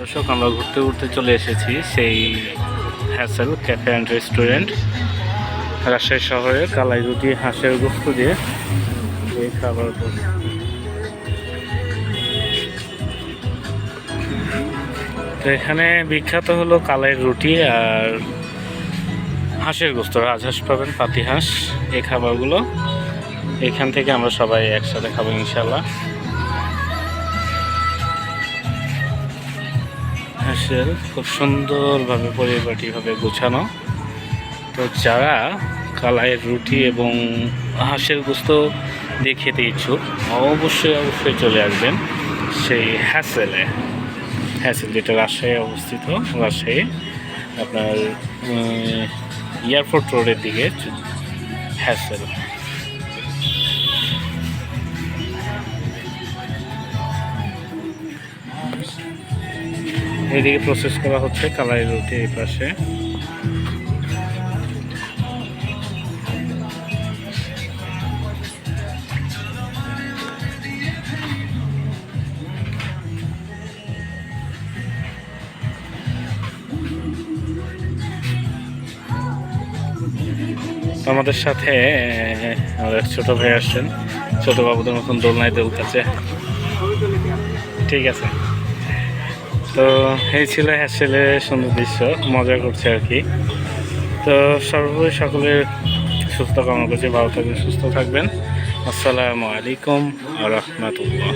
দর্শক, আমরা ঘুরতে ঘুরতে চলে এসেছি সেই Hassle cafe and restaurant, Rajshahi শহরে কালাই রুটি হাঁসের গোস্ত দিয়ে এই খাবার তো এখানে বিখ্যাত হলো কালাই রুটি আর হাঁসের গোস্ত। রাজহাঁস পাবেন পাতি হাঁস এই খাবারগুলো। এখান থেকে আমরা সবাই একসাথে খাব ইনশাল্লাহ হাঁসের খুব সুন্দরভাবে পরিপাটিভাবে গোছানো। তো যারা কালাইয়ের রুটি এবং হাঁসের গোস্ত দিয়ে খেতে ইচ্ছুক, অবশ্যই অবশ্যই চলে আসবেন সেই হ্যাসেলে। হ্যাসেল যেটা রাজশাহী অবস্থিত, রাজশাহী আপনার এয়ারপোর্ট রোডের দিকে হ্যাসেল। এদিকে প্রসেস করা হচ্ছে কালাই রুটি এই পাশে। আমাদের সাথে আমাদের ছোট ভাই আসছেন। ছোট বাবুদের মতন দোলনায় দোলতেছে ঠিক আছে। তো এই ছিল হ্যাসেলে সুন্দর দৃশ্য, মজা করছে আর কি। তো সর্বোপরি সকলের সুস্থ কামনা করছি, ভালো থাকবেন, সুস্থ থাকবেন। আসসালামু আলাইকুম রহমতুল্লাহ।